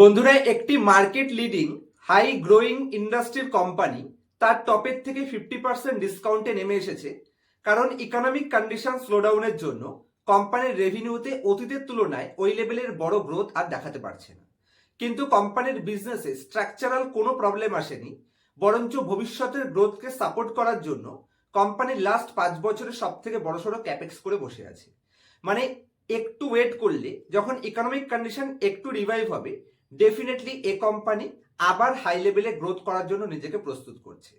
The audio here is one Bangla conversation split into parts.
বন্ধুরা, একটি মার্কেট লিডিং হাই গ্রোয়িং ইন্ডাস্ট্রির কোম্পানি তার টপের থেকে ফিফটি পার্সেন্ট ডিসকাউন্টে নেমে এসেছে। কারণ ইকোনমিক কন্ডিশন স্লোডাউনের জন্য কোম্পানির রেভিনিউতে অতীতের তুলনায় ওই লেভেলের বড় গ্রোথ আর দেখাতে পারছে না। কিন্তু কোম্পানির বিজনেসে স্ট্রাকচারাল কোনো প্রবলেম আসেনি, বরঞ্চ ভবিষ্যতের গ্রোথকে সাপোর্ট করার জন্য কোম্পানির লাস্ট পাঁচ বছরের সব থেকে বড়সড় ক্যাপেক্স করে বসে আছে। মানে একটু ওয়েট করলে, যখন ইকোনমিক কন্ডিশন একটু রিভাইভ হবে ডেফিনেটলি এ কোম্পানি আবার হাই লেভেলে গ্রোথ করার জন্য নিজেকে প্রস্তুত করছে।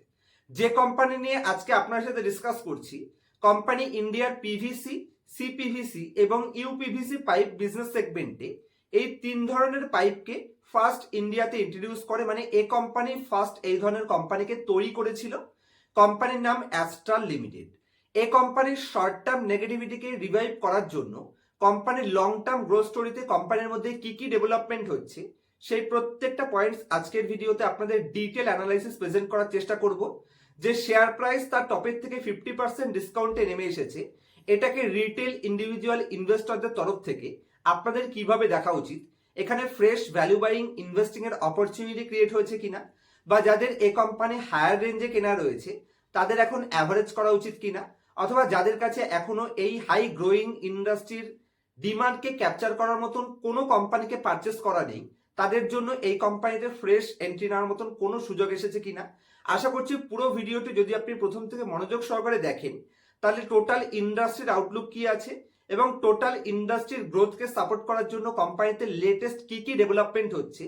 যে কোম্পানি নিয়ে আজকে আপনার সাথে ডিসকাস করছি কোম্পানি ইন্ডিয়ার পিভিসি সিপিভিসি এবং ইউপিভিসি পাইপ বিজনেস সেগমেন্টে এই তিন ধরনের পাইপকে ফার্স্ট ইন্ডিয়াতে ইন্ট্রোডিউস করে মানে এ কোম্পানি ফার্স্ট এই ধরনের কোম্পানিকে তৈরি করেছিল। কোম্পানির নাম অ্যাস্ট্রাল লিমিটেড এ কোম্পানির শর্ট টার্ম নেগেটিভিটিকে রিভাইভ করার জন্য কোম্পানির লং টার্ম গ্রোথ স্টোরিতে কোম্পানির মধ্যে কি কি ডেভেলপমেন্ট হচ্ছে সেই প্রত্যেকটা পয়েন্টস আজকের ভিডিওতে আপনাদের ডিটেল অ্যানালাইসিস প্রেজেন্ট করার চেষ্টা করব, যে শেয়ার প্রাইস তার টপের থেকে ফিফটি পার্সেন্ট ডিসকাউন্টে নেমে এসেছে। এটাকে রিটেল ইন্ডিভিজুয়াল ইনভেস্টরদের তরফ থেকে আপনাদের কীভাবে দেখা উচিত, এখানে ফ্রেশ ভ্যালু বাইং ইনভেস্টিং এর অপরচুনিটি ক্রিয়েট হয়েছে কিনা, বা যাদের এ কোম্পানি হায়ার রেঞ্জে কেনা রয়েছে, তাদের এখন অ্যাভারেজ করা উচিত কিনা, অথবা যাদের কাছে এখনও এই হাই গ্রোয়িং ইন্ডাস্ট্রির ডিমান্ডকে ক্যাপচার করার মতন কোনো কোম্পানিকে পারচেস করা নেই তাদের জন্য এই কোম্পানিতে ফ্রেশ এন্ট্রি নেওয়ার মতন কোনো সুযোগ এসেছে কিনা? আশা করছি পুরো ভিডিওটি যদি আপনি প্রথম থেকে মনোযোগ সহকারে দেখেন, তাহলে টোটাল ইন্ডাস্ট্রির আউটলুক কি আছে এবং টোটাল ইন্ডাস্ট্রির গ্রোথকে সাপোর্ট করার জন্য কোম্পানিতে লেটেস্ট কি কি ডেভেলপমেন্ট হচ্ছে?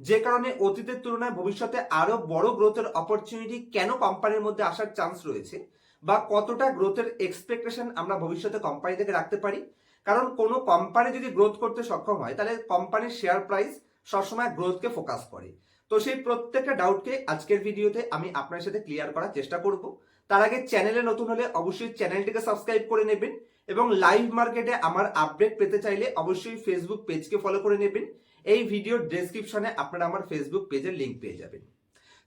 যে কারণে অতীতের তুলনায় ভবিষ্যতে আরও বড় গ্রোথের অপরচুনিটি কেন কোম্পানির মধ্যে আসার চান্স রয়েছে? বা কতটা গ্রোথের এক্সপেকটেশন আমরা ভবিষ্যতে কোম্পানি থেকে রাখতে পারি? কারণ কোনো কোম্পানি যদি গ্রোথ করতে সক্ষম হয়, তাহলে কোম্পানির শেয়ার প্রাইস সবসময় গ্রোথকে ফোকাস করে। তো সেই প্রত্যেকটা ডাউটকে আজকের ভিডিওতে আমি আপনার সাথে ক্লিয়ার করার চেষ্টা করব। তার আগে চ্যানেলে নতুন হলে অবশ্যই চ্যানেলটিকে সাবস্ক্রাইব করে নেবেন এবং লাইভ মার্কেটে আমার আপডেট পেতে চাইলে অবশ্যই ফেসবুক পেজকে ফলো করে নেবেন। এই ভিডিওর ডেসক্রিপশনে আপনারা আমার ফেসবুক পেজের লিঙ্ক পেয়ে যাবেন।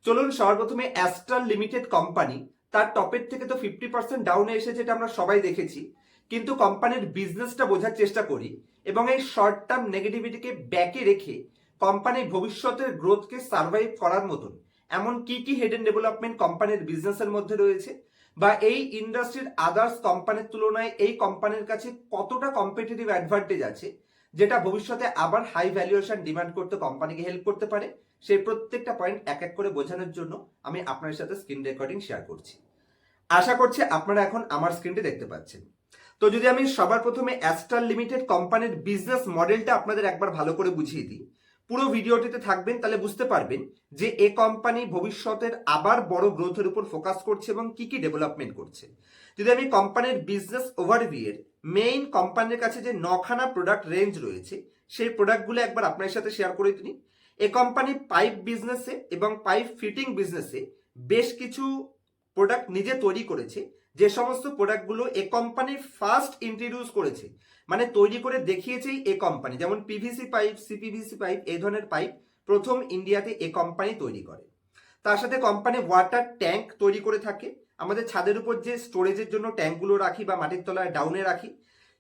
চলুন সর্বপ্রথমে অ্যাস্ট্রাল লিমিটেড কোম্পানি তার টপের থেকে তো ফিফটি পার্সেন্ট ডাউনে এসেছে এটা আমরা সবাই দেখেছি। কিন্তু কোম্পানির বিজনেসটা বোঝার চেষ্টা করি এবং এই শর্ট টার্ম নেগেটিভিটিকে ব্যাকে রেখে কোম্পানির ভবিষ্যতের গ্রোথকে সার্ভাইভ করার মতন এমন কি কি হেডেন ডেভেলপমেন্ট কোম্পানির বিজনেসের মধ্যে রয়েছে? বা এই ইন্ডাস্ট্রির আদার্স কোম্পানির তুলনায় এই কোম্পানির কাছে কতটা কম্পিটিটিভ অ্যাডভান্টেজ আছে, যেটা ভবিষ্যতে আবার হাই ভ্যালুয়েশন ডিমান্ড করতে কোম্পানিকে হেল্প করতে পারে? সেই প্রত্যেকটা পয়েন্ট এক এক করে বোঝানোর জন্য আমি আপনার সাথে স্ক্রিন রেকর্ডিং শেয়ার করছি। আশা করছি আপনারা এখন আমার স্ক্রিনটি দেখতে পাচ্ছেন। তো যদি আমি সবার প্রথমে অ্যাস্টার লিমিটেড কোম্পানির বিজনেস মডেলটা আপনাদের একবার ভালো করে বুঝিয়ে দিই পুরো ভিডিওটিতে থাকবেন, তাহলে বুঝতে পারবেন যে এ কোম্পানি ভবিষ্যতের আবার বড় গ্রোথের উপর ফোকাস করছে এবং কি কি ডেভেলপমেন্ট করছে। যদি আমি কোম্পানির বিজনেস ওভারভিউ এর মেইন কোম্পানির কাছে যে নখানা প্রোডাক্ট রেঞ্জ রয়েছে, সেই প্রোডাক্টগুলো একবার আপনার সাথে শেয়ার করে দিই। এ কোম্পানি পাইপ বিজনেসে এবং পাইপ ফিটিং বিজনেসে বেশ কিছু প্রোডাক্ট নিজে তৈরি করেছে। যে সমস্ত প্রোডাক্টগুলো এ কোম্পানি ফার্স্ট ইন্ট্রোডিউস করেছে মানে তৈরি করে দেখিয়েছেই এ কোম্পানি যেমন পিভিসি পাইপ সিপিভিসি পাইপ এই ধরনের পাইপ প্রথম ইন্ডিয়াতে এ কোম্পানি তৈরি করে। তার সাথে কোম্পানি ওয়াটার ট্যাঙ্ক তৈরি করে থাকে। আমাদের ছাদের উপর যে স্টোরেজের জন্য ট্যাঙ্কগুলো রাখি বা মাটির তলায় ডাউনে রাখি,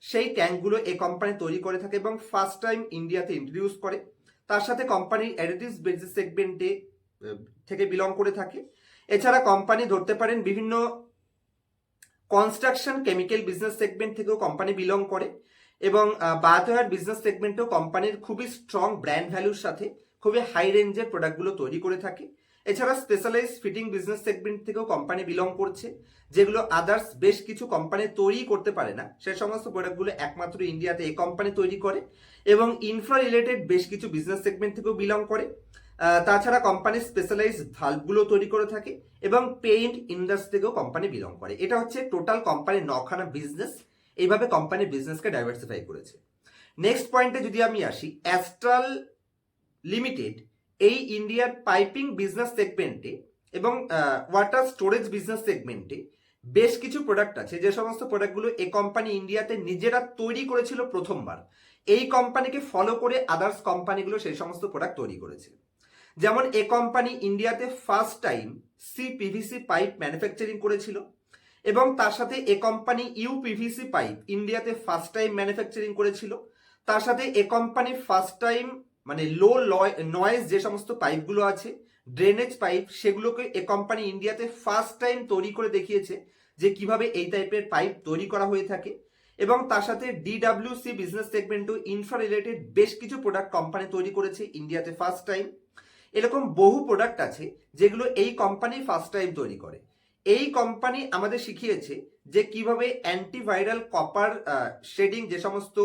সেই ট্যাঙ্কগুলো এ কোম্পানি তৈরি করে থাকে এবং ফার্স্ট টাইম ইন্ডিয়াতে ইন্ট্রোডিউস করে। তার সাথে কোম্পানির অ্যাডিটিভস বিজনেস সেগমেন্টে থেকে বিলং করে থাকে। এছাড়া কোম্পানি ধরতে পারেন বিভিন্ন কনস্ট্রাকশন কেমিক্যাল বিজনেস সেগমেন্ট থেকেও কোম্পানি বিলং করে। এবং বাথওয়ার বিজনেস সেগমেন্টেও কোম্পানির খুবই স্ট্রং ব্র্যান্ড ভ্যালুর সাথে খুবই হাই রেঞ্জের প্রোডাক্টগুলো তৈরি করে থাকে। এছাড়া স্পেশালাইজ ফিটিং বিজনেস সেগমেন্ট থেকেও কোম্পানি বিলং করছে, যেগুলো আদার্স বেশ কিছু কোম্পানি তৈরি করতে পারে না। সে সমস্ত প্রোডাক্টগুলো একমাত্র ইন্ডিয়াতে এই কোম্পানি তৈরি করে এবং ইনফ্রা রিলেটেড বেশ কিছু বিজনেস সেগমেন্ট থেকেও বিলং করে। তাছাড়া কোম্পানি স্পেশালাইজ ভাল্বগুলো তৈরি করে থাকে এবং পেইন্ট ইন্ডাস্ট্রি থেকেও কোম্পানি বিলং করে। এটা হচ্ছে টোটাল কোম্পানির নখানা বিজনেস এইভাবে কোম্পানি বিজনেসকে ডাইভার্সিফাই করেছে। নেক্সট পয়েন্টে যদি আমি আসি অ্যাস্ট্রাল লিমিটেড এই ইন্ডিয়ার পাইপিং বিজনেস সেগমেন্টে এবং ওয়াটার স্টোরেজ বিজনেস সেগমেন্টে বেশ কিছু প্রোডাক্ট আছে। যে সমস্ত প্রোডাক্টগুলো এই কোম্পানি ইন্ডিয়াতে নিজেরা তৈরি করেছিল প্রথমবার, এই কোম্পানিকে ফলো করে আদার্স কোম্পানিগুলো সেই সমস্ত প্রোডাক্ট তৈরি করেছে। যেমন এ কোম্পানি ইন্ডিয়াতে first time C PVC pipe manufacturing করেছিল। এবং তার সাথে এ কোম্পানি ইউ পিভিসি পাইপ ইন্ডিয়াতে ফার্স্ট টাইম ম্যানুফ্যাকচারিং করেছিল। তার সাথে এ কোম্পানি ফার্স্ট টাইম মানে লো নয়েজ যে সমস্ত পাইপগুলো আছে ড্রেনেজ পাইপ, সেগুলোকে এ কোম্পানি ইন্ডিয়াতে ফার্স্ট টাইম তৈরি করে দেখিয়েছে যে কীভাবে এই টাইপের পাইপ তৈরি করা হয়ে থাকে। এবং তার সাথে ডিডাব্লিউসি বিজনেস সেগমেন্টও ইনফ্রা রিলেটেড বেশ কিছু প্রোডাক্ট কোম্পানি তৈরি করেছে ইন্ডিয়াতে ফার্স্ট টাইম এরকম বহু প্রোডাক্ট আছে যেগুলো এই কোম্পানি ফার্স্ট টাইম তৈরি করে। এই কোম্পানি আমাদের শিখিয়েছে যে কীভাবে অ্যান্টিভাইরাল কপার শেডিং যে সমস্ত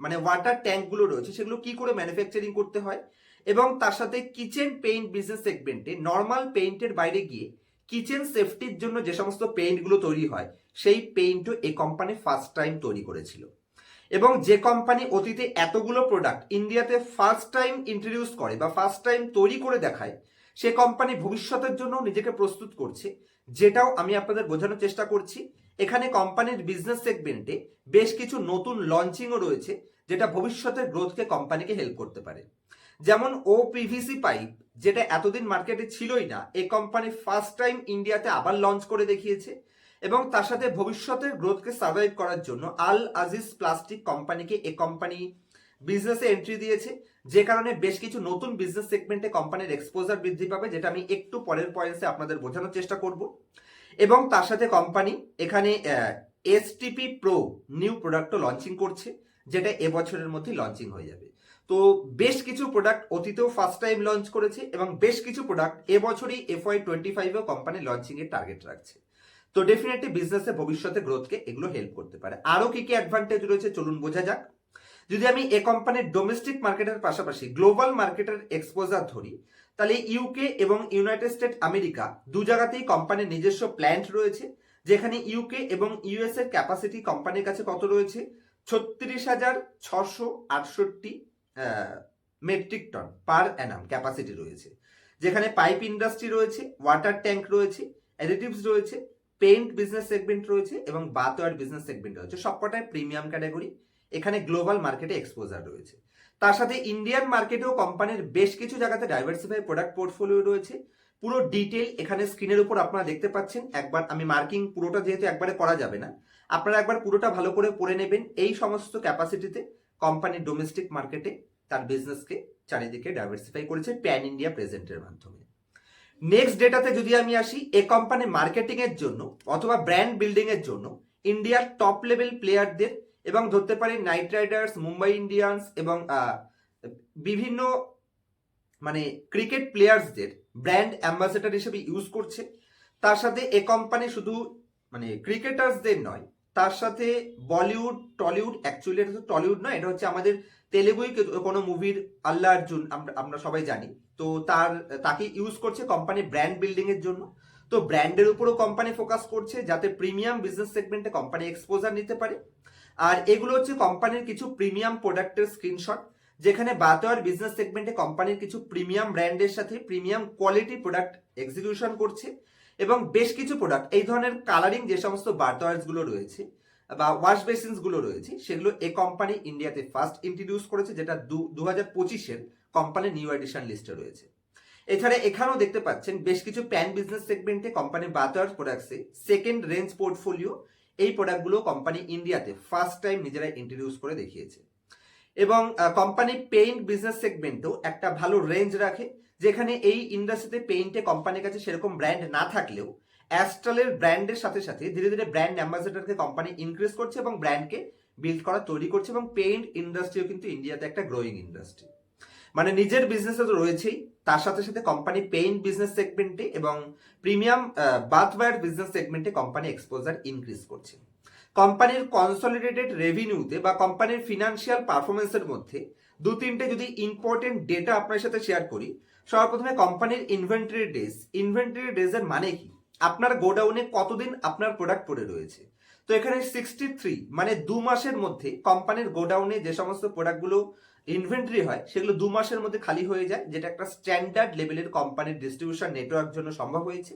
মানে ওয়াটার ট্যাঙ্কগুলো রয়েছে, সেগুলো কি করে ম্যানুফ্যাকচারিং করতে হয় এবং তার সাথে কিচেন পেইন্ট বিজনেস সেগমেন্টে নর্মাল পেইন্টের বাইরে গিয়ে কিচেন সেফটির জন্য যে সমস্ত পেইন্টগুলো তৈরি হয়, সেই পেইন্টও এই কোম্পানি ফার্স্ট টাইম তৈরি করেছিল। এবং যে কোম্পানি অতীতে এতগুলো প্রোডাক্ট ইন্ডিয়াতে ফার্স্ট টাইম ইন্ট্রোডিউস করে বা ফার্স্ট টাইম তৈরি করে দেখায়, সে কোম্পানি ভবিষ্যতের জন্য নিজেকে প্রস্তুত করছে। যেটাও আমি আপনাদের বোঝানোর চেষ্টা করছি। এখানে কোম্পানির বিজনেস সেগমেন্টে বেশ কিছু নতুন লঞ্চিংও রয়েছে, যেটা ভবিষ্যতের গ্রোথকে কোম্পানিকে হেল্প করতে পারে। যেমন ও পিভিসি পাইপ যেটা এতদিন মার্কেটে ছিলই না এই কোম্পানি ফার্স্ট টাইম ইন্ডিয়াতে আবার লঞ্চ করে দেখিয়েছে এবং তার সাথে ভবিষ্যতের গ্রোথকে সার্ভাইভ করার জন্য আল আজিজ প্লাস্টিক কোম্পানিকে এ কোম্পানি বিজনেসে এন্ট্রি দিয়েছে, যে কারণে বেশ কিছু নতুন বিজনেস সেগমেন্টে কোম্পানির এক্সপোজার বৃদ্ধি পাবে, যেটা আমি একটু পরের পয়েন্টসে আপনাদের বোঝানোর চেষ্টা করব। এবং তার সাথে কোম্পানি এখানে এসটিপি প্রো নিউ প্রোডাক্টও লঞ্চিং করছে, যেটা এবছরের মধ্যে লঞ্চিং হয়ে যাবে। তো বেশ কিছু প্রোডাক্ট অতীতেও ফার্স্ট টাইম লঞ্চ করেছে এবং বেশ কিছু প্রোডাক্ট এবছরই এফওয়াই টোয়েন্টি ফাইভেও কোম্পানি লঞ্চিং এর টার্গেট রাখছে। তো ডেফিনেটলি বিজনেসে ভবিষ্যতে গ্রোথকে এগুলো হেল্প করতে পারে। আরও কি কি অ্যাডভান্টেজ রয়েছে, চলুন বোঝা যাক। যদি আমি এ কোম্পানির ডোমেস্টিক মার্কেটের পাশাপাশি গ্লোবাল মার্কেটের এক্সপোজার ধরি, তাহলে ইউকে এবং ইউনাইটেড স্টেট আমেরিকা দু জায়গাতেই কোম্পানির নিজস্ব প্ল্যান্ট রয়েছে, যেখানে ইউকে এবং ইউএস এর ক্যাপাসিটি কোম্পানির কাছে কত রয়েছে? ছত্রিশ হাজার ছশো আটষট্টি metric ton per annum capacity রয়েছে। যেখানে পাইপ ইন্ডাস্ট্রি রয়েছে ওয়াটার ট্যাঙ্ক রয়েছে অ্যাডিটিভস রয়েছে পেইন্ট বিজনেস সেগমেন্ট রয়েছে এবং বাতোয়ার বিজনেস সেগমেন্ট রয়েছে। সবকটাই প্রিমিয়াম ক্যাটাগরি এখানে গ্লোবাল মার্কেটে এক্সপোজার রয়েছে। তার সাথে ইন্ডিয়ান মার্কেটেও কোম্পানির বেশ কিছু জায়গাতে ডাইভার্সিফাই প্রোডাক্ট পোর্টফোলিও রয়েছে। পুরো ডিটেল এখানে স্ক্রিনের উপর আপনারা দেখতে পাচ্ছেন। একবার আমি মার্কিং পুরোটা যেহেতু একবারে করা যাবে না, আপনারা একবার পুরোটা ভালো করে পড়ে নেবেন এই সমস্ত ক্যাপাসিটিতে কোম্পানি ডোমেস্টিক মার্কেটে তার বিজনেসকে চারিদিকে ডাইভার্সিফাই করেছে প্যান ইন্ডিয়া প্রেজেন্টের মাধ্যমে। নেক্সট ডেটাতে যদি আমি আসি, এ কোম্পানি মার্কেটিং এর জন্য অথবা ব্র্যান্ড বিল্ডিং এর জন্য ইন্ডিয়ার টপ লেভেল প্লেয়ারদের এবং ধরতে পারি নাইট রাইডার্স, মুম্বাই ইন্ডিয়ান্স এবং বিভিন্ন মানে ক্রিকেট প্লেয়ার্সদের ব্র্যান্ড অ্যাম্বাসেডার হিসেবে ইউজ করছে। তার সাথে এ কোম্পানি শুধু মানে ক্রিকেটার্সদের নয়, তার সাথে বলিউড, টলিউড, অ্যাকচুয়ালি এটা টলিউড নয়, এটা হচ্ছে আমাদের তেলেগুই কোনো মুভির আল্লাহ অর্জুন আমরা সবাই জানি। তো তার, তাকে ইউজ করছে কোম্পানি ব্র্যান্ড বিল্ডিং এর জন্য। তো ব্র্যান্ডের উপরও কোম্পানি ফোকাস করছে যাতে প্রিমিয়াম বিজনেস সেগমেন্টে কোম্পানি এক্সপোজার নিতে পারে। আর এগুলো হচ্ছে কোম্পানির কিছু প্রিমিয়াম প্রোডাক্টের স্ক্রিনশট যেখানে বাতোয়ার বিজনেস সেগমেন্টে কোম্পানির কিছু প্রিমিয়াম ব্র্যান্ডের সাথে প্রিমিয়াম কোয়ালিটি প্রোডাক্ট এক্সিকিউশন করছে এবং বেশ কিছু প্রোডাক্ট এই ধরনের কালারিং যে সমস্ত বার্তাওয়ার্সগুলো রয়েছে বা ওয়াশ বেসিনসগুলো রয়েছে, সেগুলো এ কোম্পানি ইন্ডিয়াতে ফার্স্ট ইন্ট্রোডিউস করেছে, যেটা দু হাজার পঁচিশের কোম্পানির নিউ এডিশন লিস্টে রয়েছে। এছাড়া এখানেও দেখতে পাচ্ছেন, বেশ কিছু প্যান বিজনেস সেগমেন্টে কোম্পানির বাতার প্রোডাক্টসে সেকেন্ড রেঞ্জ পোর্টফোলিও এই প্রোডাক্টগুলো কোম্পানি ইন্ডিয়াতে ফার্স্ট টাইম নিজেরা ইন্ট্রোডিউস করে দেখিয়েছে। এবং কোম্পানি পেইন্ট বিজনেস সেগমেন্টও একটা ভালো রেঞ্জ রাখে, যেখানে এই ইন্ডাস্ট্রিতে পেইন্টে কোম্পানির কাছে সেরকম ব্র্যান্ড না থাকলেও অ্যাস্ট্রালের ব্র্যান্ডের সাথে সাথে ধীরে ধীরে ব্র্যান্ড অ্যাম্বাসেডারকে কোম্পানি ইনক্রিজ করছে এবং ব্র্যান্ডকে বিল্ড করা, তৈরি করছে এবং পেইন্ট ইন্ডাস্ট্রিও কিন্তু ইন্ডিয়াতে একটা গ্রোয়িং ইন্ডাস্ট্রি মানে নিজের বিজনেসে তো রয়েছেই, তার সাথে সাথে কোম্পানি পেইন্ট বিজনেস সেগমেন্টে এবং প্রিমিয়াম বাথওয়্যার বিজনেস সেগমেন্টে কোম্পানি এক্সপোজার ইনক্রিজ করছে। কোম্পানির কনসলিডেটেড রেভিনিউতে বা কোম্পানির ফিনান্সিয়াল পারফরমেন্সের মধ্যে দু তিনটে যদি ইম্পর্টেন্ট ডেটা আপনার সাথে শেয়ার করি, সর্বপ্রথমে কোম্পানির ইনভেন্টরি ডেজ ইনভেন্টরি ডেজের মানে কি? আপনার গোডাউনে কতদিন আপনার প্রোডাক্ট পড়ে রয়েছে? তো এখানে সিক্সটি থ্রি মানে দু মাসের মধ্যে কোম্পানির গোডাউনে যে সমস্ত প্রোডাক্টগুলো ইনভেন্টরি হয়, সেগুলো দু মাসের মধ্যে খালি হয়ে যায়, যেটা একটা স্ট্যান্ডার্ড লেভেলের কোম্পানির ডিস্ট্রিবিউশন নেটওয়ার্ক জন্য সম্ভব হয়েছে।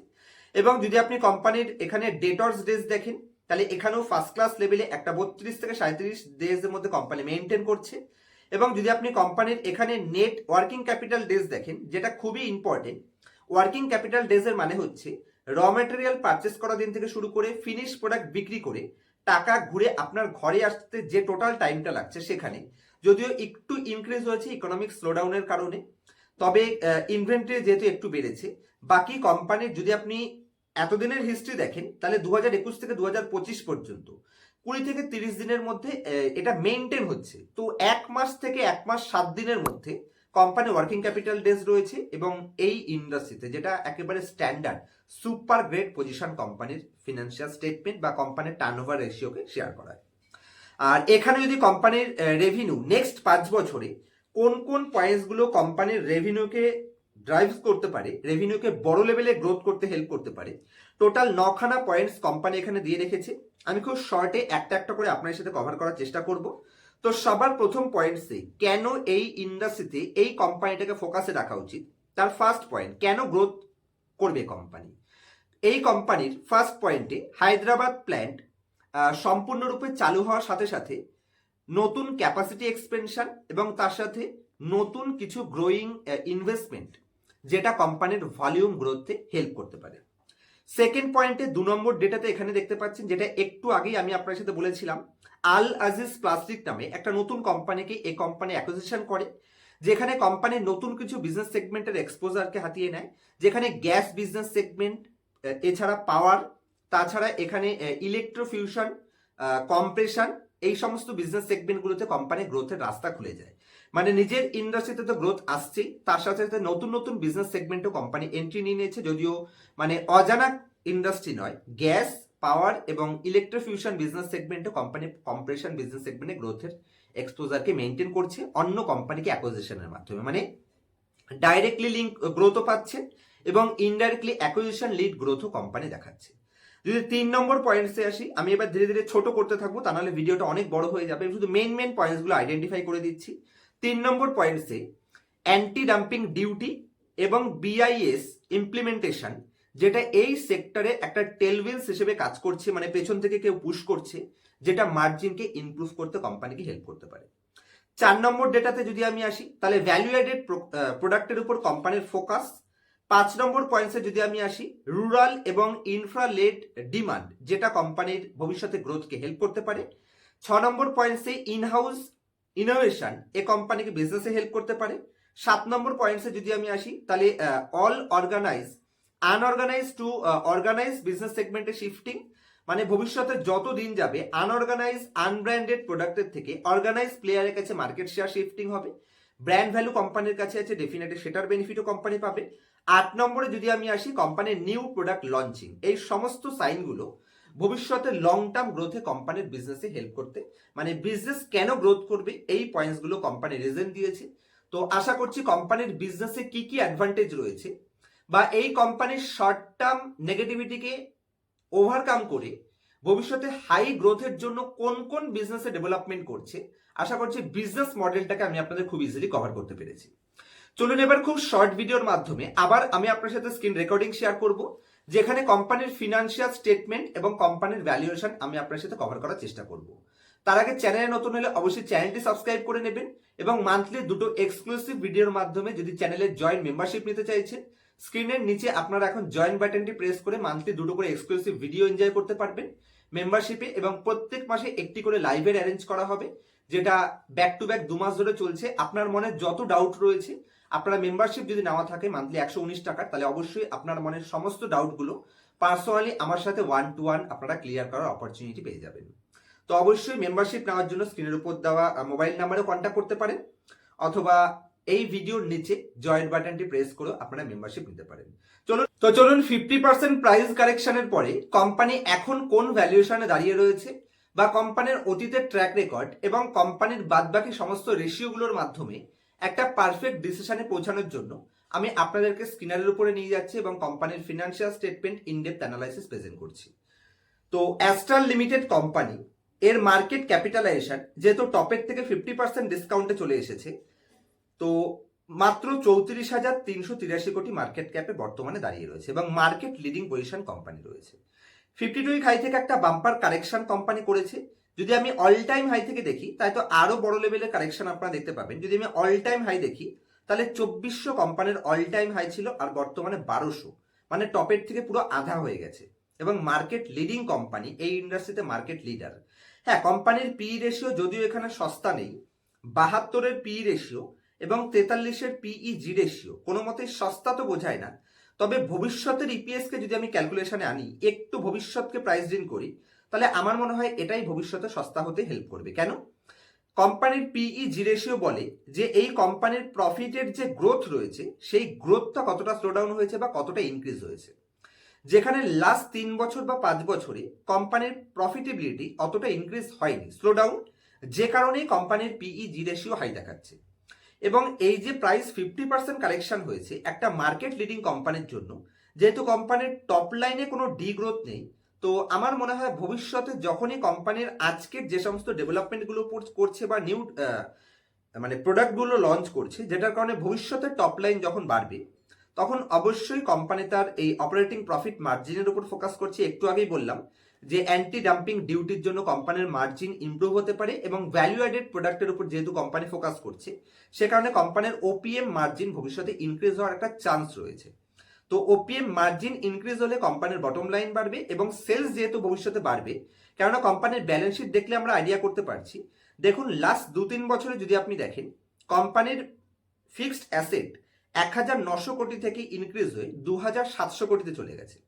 এবং যদি আপনি কোম্পানির এখানে ডেটর্স ডেজ দেখেন, তাহলে এখানেও ফার্স্ট ক্লাস লেভেলে একটা বত্রিশ থেকে সাঁত্রিশ ডেজের মধ্যে কোম্পানি মেনটেন করছে। এবং যদি আপনি কোম্পানির এখানে নেট ওয়ার্কিং ক্যাপিটাল ডেজ দেখেন, যেটা খুবই ইম্পর্টেন্ট ওয়ার্কিং ক্যাপিটাল ডেজের মানে হচ্ছে র মেটেরিয়াল পারচেস করা দিন থেকে শুরু করে ফিনিশ প্রোডাক্ট বিক্রি করে টাকা ঘুরে আপনার ঘরে আসতে যে টোটাল টাইমটা লাগছে সেখানে যদিও একটু ইনক্রিজ হয়েছে ইকোনমিক স্লোডাউনের কারণে, তবে ইনভেন্টরি যেহেতু একটু বেড়েছে, বাকি কোম্পানির যদি আপনি এতদিনের হিস্ট্রি দেখেন, তাহলে দু হাজার একুশ থেকে দু হাজার পঁচিশ পর্যন্ত, কুড়ি থেকে তিরিশ দিনের মধ্যে এটা মেনটেন হচ্ছে তো এক মাস থেকে এক মাস সাত দিনের মধ্যে কোম্পানি ওয়ার্কিং ক্যাপিটাল ডেজ রয়েছে এবং এই ইন্ডাস্ট্রিতে যেটা একেবারে স্ট্যান্ডার্ড সুপার গ্রেট পজিশন কোম্পানির ফিনান্সিয়াল স্টেটমেন্ট বা কোম্পানির টার্ন ওভার রেশিওকে শেয়ার করা হয়। আর এখানে যদি কোম্পানির রেভিনিউ নেক্সট পাঁচ বছরে কোন কোন পয়েন্টসগুলো কোম্পানির রেভিনিউকে ড্রাইভ করতে পারে রেভিনিউকে বড় লেভেলে গ্রোথ করতে হেল্প করতে পারে টোটাল নখানা পয়েন্টস কোম্পানি এখানে দিয়ে রেখেছে। আমি খুব শর্টে একটা একটা করে আপনার সাথে কভার করার চেষ্টা করব। তো সবার প্রথম পয়েন্টসে কেন এই ইন্ডাস্ট্রিতে এই কোম্পানিটাকে ফোকাসে রাখা উচিত? তার ফার্স্ট পয়েন্ট কেন গ্রোথ করবে কোম্পানি এই কোম্পানির ফার্স্ট পয়েন্টে হায়দ্রাবাদ প্ল্যান্ট সম্পূর্ণরূপে চালু হওয়ার সাথে সাথে নতুন ক্যাপাসিটি এক্সপেনশন এবং তার সাথে নতুন কিছু গ্রোয়িং ইনভেস্টমেন্ট যেটা কোম্পানির ভলিউম গ্রোথে হেল্প করতে পারে। সেকেন্ড পয়েন্টে দু নম্বর ডেটাতে এখানে দেখতে পাচ্ছেন, যেটা একটু আগেই আমি আপনার সাথে বলেছিলাম আল আজিজ প্লাস্টিক নামে একটা নতুন কোম্পানিকে এই কোম্পানি অ্যাকুইজিশন করে, যেখানে কোম্পানির নতুন কিছু বিজনেস সেগমেন্টের এক্সপোজারকে হাতিয়ে নেয়, যেখানে গ্যাস বিজনেস সেগমেন্ট এছাড়া পাওয়ার তাছাড়া এখানে ইলেকট্রোফিউশন কম্প্রেশন এই সমস্ত বিজনেস সেগমেন্টগুলোতে কোম্পানি গ্রোথের রাস্তা খুলে যায়। মানে নিজের ইন্ডাস্ট্রিতে তো গ্রোথ আসছেই, তার সাথে সাথে নতুন নতুন বিজনেস সেগমেন্টও কোম্পানি এন্ট্রি নিয়ে নিয়েছে যদিও মানে অজানা ইন্ডাস্ট্রি নয় গ্যাস পাওয়ার এবং ইলেকট্রোফিউশন বিজনেস সেগমেন্টও কোম্পানি কম্প্রেশন বিজনেস সেগমেন্টে গ্রোথের এক্সপোজারকে মেনটেন করছে অন্য কোম্পানিকে অ্যাকোজিশনের মাধ্যমে। মানে ডাইরেক্টলি লিঙ্ক গ্রোথও পাচ্ছে এবং ইনডাইরেক্টলি অ্যাকোজিশন লিড গ্রোথও কোম্পানি দেখাচ্ছে। যদি তিন নম্বর পয়েন্টসে আসি, আমি এবার ধীরে ধীরে ছোট করতে থাকব, তা নাহলে ভিডিওটা অনেক বড় হয়ে যাবে। শুধু মেন মেন পয়েন্টসগুলো আইডেন্টিফাই করে দিচ্ছি। তিন নম্বর পয়েন্টসে অ্যান্টি ডাম্পিং ডিউটি এবং বিআইএস ইমপ্লিমেন্টেশন যেটা এই সেক্টরে একটা টেলউইলস হিসেবে কাজ করছে মানে পেছন থেকে কেউ পুশ করছে, যেটা মার্জিনকে ইমপ্রুভ করতে কোম্পানিকে হেল্প করতে পারে। চার নম্বর ডেটাতে যদি আমি আসি, তাহলে ভ্যালু অ্যাডেড প্রোডাক্টের উপর কোম্পানির ফোকাস পাঁচ নম্বর পয়েন্টসে যদি আমি আসি রুরাল এবং ইনফ্রা লেড ডিমান্ড যেটা কোম্পানির ভবিষ্যতে গ্রোথকে হেল্প করতে পারে। ছ নম্বর পয়েন্টসে ইনহাউস ইনোভেশন এ কোম্পানিকে বিজনেসে হেল্প করতে পারে। সাত নম্বর পয়েন্টসে যদি আমি আসি, তাহলে all organise unorganise to organise business সেগমেন্টে শিফটিং মানে ভবিষ্যতে যত দিন যাবে আনঅর্গানাইজ আনব্র্যান্ডেড প্রোডাক্টের থেকে অর্গানাইজ প্লেয়ারের কাছে মার্কেট শেয়ার শিফটিং হবে। ব্র্যান্ড ভ্যালু কোম্পানির কাছে আছে ডেফিনেটলি সেটার বেনিফিটও কোম্পানি পাবে। আট নম্বরে যদি আমি আসি কোম্পানির নিউ প্রোডাক্ট লঞ্চিং এই সমস্ত সাইনগুলো ভবিষ্যতে লং টার্ম গ্রোথে কোম্পানির বিজনেসে হেল্প করতে। মানে বিজনেস কেন গ্রোথ করবে, এই পয়েন্টসগুলো কোম্পানি রিজন দিয়েছে। তো আশা করছি কোম্পানির বিজনেসে কি কি অ্যাডভান্টেজ রয়েছে বা এই কোম্পানির শর্ট টার্ম নেগেটিভিটিকে ওভারকাম করে ভবিষ্যতে হাই গ্রোথের জন্য কোন কোন বিজনেসে ডেভেলপমেন্ট করছে আশা করছি বিজনেস মডেলটাকে আমি আপনাদের খুব ইজিলি কভার করতে পেরেছি। চলুন এবার খুব শর্ট ভিডিওর মাধ্যমে আবার আমি আপনার সাথে স্ক্রিন রেকর্ডিং শেয়ার করব, যেখানে কোম্পানির ফিনান্সিয়াল স্টেটমেন্ট এবং কোম্পানির ভ্যালুয়েশন আমি আপনার সাথে কভার করার চেষ্টা করব। তার আগে চ্যানেলে নতুন হলে অবশ্যই চ্যানেলটি সাবস্ক্রাইব করে নেবেন এবং মান্থলি দুটো এক্সক্লুসিভ ভিডিওর মাধ্যমে যদি চ্যানেলে জয়েন্ট মেম্বারশিপ নিতে চাইছেন স্ক্রিনের নিচে আপনারা এখন জয়েন বাটনটি প্রেস করে মান্থলি দুটো করে এক্সক্লুসিভ ভিডিও এনজয় করতে পারবেন। মেম্বারশিপে এবং প্রত্যেক মাসে একটি করে লাইভের অ্যারেঞ্জ করা হবে। যেটা ব্যাক টু ব্যাক দু মাস ধরে চলছে, আপনার মনে যত ডাউট রয়েছে, আপনারা মেম্বারশিপ যদি নেওয়া থাকে মান্থলি একশো উনিশ টাকার, তাহলে অবশ্যই আপনার মনের সমস্ত ডাউটগুলো পার্সোনালি আমার সাথে ওয়ান টু ওয়ান আপনারা ক্লিয়ার করার অপরচুনিটি পেয়ে যাবেন। তো অবশ্যই মেম্বারশিপ নেওয়ার জন্য স্ক্রিনের উপর দেওয়া মোবাইল নাম্বারে কন্ট্যাক্ট করতে পারেন, অথবা এই ভিডিওর নিচে জয়েন্ট বাটনটি প্রেস করে আপনারা মেম্বারশিপ নিতে পারেন। চলুন, তো চলুন ফিফটি পার্সেন্ট প্রাইস কারেকশনের পরে কোম্পানি এখন কোন ভ্যালুয়েশনে দাঁড়িয়ে রয়েছে বা কোম্পানির অতীতের ট্র্যাক রেকর্ড এবং কোম্পানির বাদবাকি সমস্ত রেশিওগুলোর মাধ্যমে একটা পারফেক্ট ডিসিশনে পৌঁছানোর জন্য আমি আপনাদেরকে স্ক্রিনারের উপরে নিয়ে যাচ্ছি এবং কোম্পানির financial statement in depth analysis present করছি। তো অ্যাস্ট্রাল লিমিটেড কোম্পানি এর মার্কেট ক্যাপিটালাইজেশন যেহেতু টপের থেকে ফিফটি পার্সেন্ট ডিসকাউন্টে চলে এসেছে, তো মাত্র চৌত্রিশ হাজার তিনশো তিরাশি কোটি মার্কেট ক্যাপে বর্তমানে দাঁড়িয়ে রয়েছে এবং মার্কেট লিডিং পজিশন কোম্পানি রয়েছে। ফিফটি টু হাই থেকে একটা বাম্পার কারেকশন কোম্পানি করেছে। যদি আমি অল টাইম হাই থেকে দেখি, তাই তো আরও বড় লেভেলের কারেকশন আপনারা দেখতে পাবেন। যদি আমি অল টাইম হাই দেখি, তাহলে চব্বিশশো কোম্পানির অল টাইম হাই ছিল আর বর্তমানে বারোশো। মানে টপের থেকে পুরো আধা হয়ে গেছে। এবং মার্কেট লিডিং কোম্পানি এই ইন্ডাস্ট্রিতে মার্কেট লিডার হ্যাঁ কোম্পানির পি রেশিও যদিও এখানে সস্তা নেই, বাহাত্তরের পি রেশিও এবং তেতাল্লিশের পিই জি রেশিও কোনো মতে সস্তা তো বোঝায় না। তবে ভবিষ্যতের ইপিএস কে যদি আমি ক্যালকুলেশনে আনি, একটু ভবিষ্যৎকে প্রাইস ডিন করি, তাহলে আমার মনে হয় এটাই ভবিষ্যতে সস্তা হতে হেল্প করবে। কেন? কোম্পানির পিই জি রেশিও বলে যে এই কোম্পানির প্রফিটের যে গ্রোথ রয়েছে, সেই গ্রোথটা কতটা স্লোডাউন হয়েছে বা কতটা ইনক্রিজ হয়েছে। যেখানে লাস্ট তিন বছর বা পাঁচ বছরে কোম্পানির প্রফিটেবিলিটি অতটা ইনক্রিজ হয়নি স্লোডাউন যে কারণে কোম্পানির পিই জি রেশিও হাই দেখাচ্ছে। এবং এই যে প্রাইস ফিফটি পার্সেন্ট কালেকশন হয়েছে, একটা মার্কেট লিডিং কোম্পানির জন্য, যেহেতু কোম্পানির টপ লাইনে কোনো ডি গ্রোথ নেই, তো আমার মনে হয় ভবিষ্যতে যখনই কোম্পানির আজকের যে সমস্ত ডেভেলপমেন্টগুলো করছে বা নিউ মানে প্রোডাক্টগুলো লঞ্চ করছে, যেটার কারণে ভবিষ্যতে টপ লাইন যখন বাড়বে, তখন অবশ্যই কোম্পানি তার এই অপারেটিং প্রফিট মার্জিনের উপর ফোকাস করছে। একটু আগেই বললাম যে অ্যান্টি ডাম্পিং ডিউটির জন্য কোম্পানির মার্জিন ইমপ্রুভ হতে পারে এবং ভ্যালু অ্যাডেড প্রোডাক্টের উপর যেহেতু কোম্পানি ফোকাস করছে, সে কারণে কোম্পানির ওপিএম মার্জিন ভবিষ্যতে ইনক্রিজ হওয়ার একটা চান্স রয়েছে। তো ওপিএম মার্জিন ইনক্রিজ হলে কোম্পানির বটম লাইন বাড়বে এবং সেলস যেহেতু ভবিষ্যতে বাড়বে, কেননা কোম্পানির ব্যালেন্স শিট দেখলে আমরা আইডিয়া করতে পারছি। দেখুন লাস্ট দু তিন বছরে যদি আপনি দেখেন কোম্পানির ফিক্সড অ্যাসেট এক হাজার নশো কোটি থেকে ইনক্রিজ হয়ে দু হাজার সাতশো কোটিতে চলে গেছে।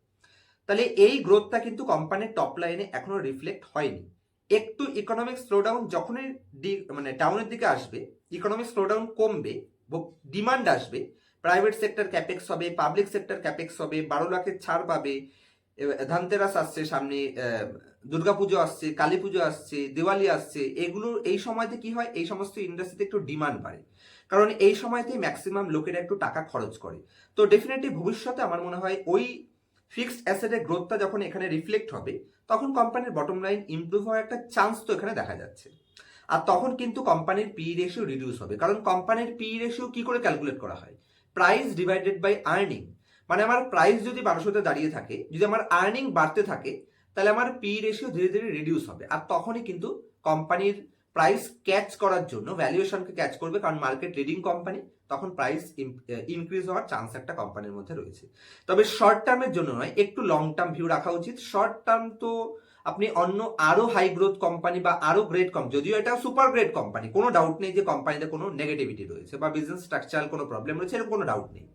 তাহলে এই গ্রোথটা কিন্তু কোম্পানির টপ লাইনে এখনও রিফ্লেক্ট হয়নি। একটু ইকোনমিক স্লোডাউন যখনই মানে ডাউনের দিকে আসবে ইকোনমিক স্লোডাউন কমবে ডিমান্ড আসবে প্রাইভেট সেক্টর ক্যাপেক্স হবে পাবলিক সেক্টর ক্যাপেক্স হবে, বারো লাখের ছাড় পাবে ধানতেরাস আসছে সামনে দুর্গাপুজো আসছে কালী পুজো আসছে, দিওয়ালি আসছে, এগুলো, এই সময়তে কি হয়? এই সমস্ত ইন্ডাস্ট্রিতে একটু ডিমান্ড বাড়ে। কারণ এই সময়তে ম্যাক্সিমাম লোকেরা একটু টাকা খরচ করে। তো ডেফিনেটলি ভবিষ্যতে আমার মনে হয় ওই ফিক্সড অ্যাসেটের গ্রোথটা যখন এখানে রিফ্লেক্ট হবে, তখন কোম্পানির বটম লাইন ইমপ্রুভ হওয়ার একটা চান্স তো এখানে দেখা যাচ্ছে। আর তখন কিন্তু কোম্পানির পি রেশিও রিডিউস হবে। কারণ কোম্পানির পি রেশিও কি করে ক্যালকুলেট করা হয়? প্রাইস ডিভাইডেড বাই আর্নিং মানে আমার প্রাইস যদি বারোশোতে দাঁড়িয়ে থাকে, যদি আমার আর্নিং বাড়তে থাকে, তাহলে আমার পি রেশিও ধীরে ধীরে রিডিউস হবে। আর তখনই কিন্তু কোম্পানির প্রাইস ক্যাচ করার জন্য ভ্যালুয়েশনকে ক্যাচ করবে। কারণ মার্কেট লিডিং কোম্পানি তখন প্রাইস ইনক্রিজ হওয়ার চান্স একটা কোম্পানির মধ্যে রয়েছে। তবে শর্ট টার্মের জন্য নয়, একটু লং টার্ম ভিউ রাখা উচিত। শর্ট টার্ম তো আপনি অন্য আরও হাই গ্রোথ কোম্পানি বা আরও গ্রেট কম যদিও এটা সুপার গ্রেট কোম্পানি কোনো ডাউট নেই যে কোম্পানিতে কোনো নেগেটিভিটি রয়েছে বা বিজনেস স্ট্রাকচারাল কোনো প্রবলেম রয়েছে, এরকম কোনো ডাউট নেই।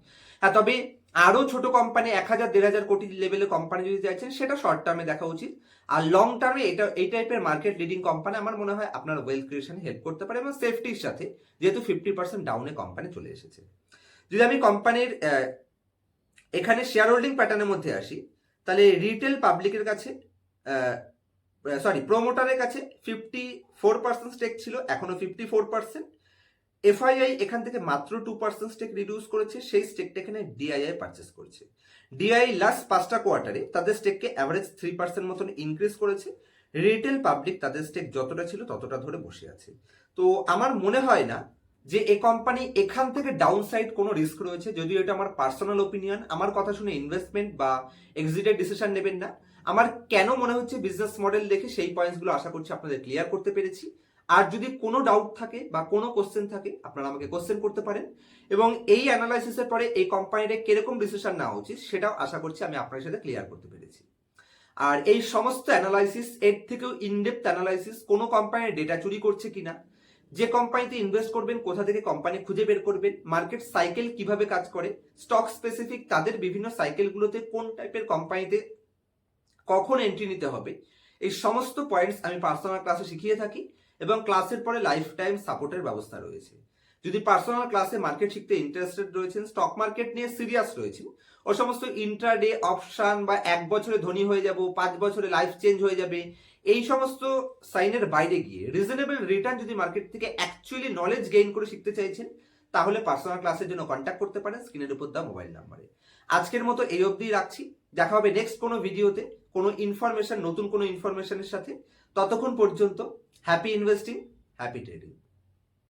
হ্যাঁ তবে আরও ছোট কোম্পানি এক হাজার, দেড় হাজার কোটি লেভেলের কোম্পানি যদি চাইছেন, সেটা শর্ট টার্মে দেখা উচিত। আর লং টার্মে এটা, এই টাইপের মার্কেট লিডিং কোম্পানি আমার মনে হয় আপনার ওয়েলথ ক্রিয়েশনে হেল্প করতে পারে এবং সেফটির সাথে, যেহেতু ফিফটি পার্সেন্ট ডাউনে কোম্পানি চলে এসেছে। যদি আমি কোম্পানির এখানে শেয়ার হোল্ডিং প্যাটার্নের মধ্যে আসি, তাহলে রিটেল পাবলিকের কাছে সরি প্রোমোটারের কাছে ফিফটি ফোর পার্সেন্ট স্টেক ছিল, এখনও ফিফটি ফোর পার্সেন্ট এফআইআই এখান থেকে মাত্র টু পার্সেন্ট স্টেক রিডিউস করেছে, সেই স্টেকটা এখানে ডিআইআই পারচেস করেছে। ডিআই লাস্ট পাঁচটা কোয়ার্টারে তাদের স্টেককে অ্যাভারেজ থ্রি পার্সেন্ট মতন ইনক্রিজ করেছে। রিটেল পাবলিক তাদের স্টেক যতটা ছিল ততটা ধরে বসে আছে। তো আমার মনে হয় না যে এ কোম্পানি এখান থেকে ডাউন সাইড কোনো রিস্ক রয়েছে, যদিও এটা আমার পার্সোনাল ওপিনিয়ন আমার কথা শুনে ইনভেস্টমেন্ট বা এক্সিটের ডিসিশন নেবেন না। আমার কেন মনে হচ্ছে বিজনেস মডেল দেখে সেই পয়েন্টসগুলো আশা করছি আপনাদের ক্লিয়ার করতে পেরেছি। আর যদি কোনো ডাউট থাকে বা কোনো কোশ্চেন থাকে, আপনারা আমাকে কোশ্চেন করতে পারেন। এবং এই অ্যানালাইসিসের পরে এই কোম্পানিটা কীরকম ডিসিশন নেওয়া উচিত, সেটাও আশা করছি আমি আপনার সাথে ক্লিয়ার করতে পেরেছি। আর এই সমস্ত অ্যানালাইসিস এর থেকেও ইনডেপথ অ্যানালাইসিস কোনো কোম্পানির ডেটা চুরি করছে কিনা, যে কোম্পানিতে ইনভেস্ট করবেন, কোথা থেকে কোম্পানি খুঁজে বের করবেন মার্কেট সাইকেল কীভাবে কাজ করে স্টক স্পেসিফিক তাদের বিভিন্ন সাইকেলগুলোতে কোন টাইপের কোম্পানিতে কখন এন্ট্রি নিতে হবে, এই সমস্ত পয়েন্টস আমি পার্সোনাল ক্লাসে শিখিয়ে থাকি। এবং ক্লাসের পরে লাইফ টাইম সাপোর্টের ব্যবস্থা রয়েছে। যদি পার্সোনাল ক্লাসে মার্কেট শিখতে ইন্টারেস্টেড রয়েছেন স্টক মার্কেট নিয়ে সিরিয়াস রয়েছেন, ও সমস্ত ইন্ট্রাডে অপশন বা এক বছরে ধনী হয়ে যাব, পাঁচ বছরে লাইফ চেঞ্জ হয়ে যাবে, এই সমস্ত সাইনের বাইরে গিয়ে রিজনেবল রিটার্ন যদি মার্কেট থেকে অ্যাকচুয়ালি নলেজ গেইন করে শিখতে চাইছেন, তাহলে পার্সোনাল ক্লাসের জন্য কন্ট্যাক্ট করতে পারেন স্ক্রিনের উপর দেওয়া মোবাইল নাম্বারে আজকের মতো এই অবধি রাখছি। দেখা হবে নেক্সট কোনো ভিডিওতে কোনো ইনফরমেশন নতুন কোনো ইনফরমেশনের সাথে। ততক্ষণ পর্যন্ত happy investing, happy trading.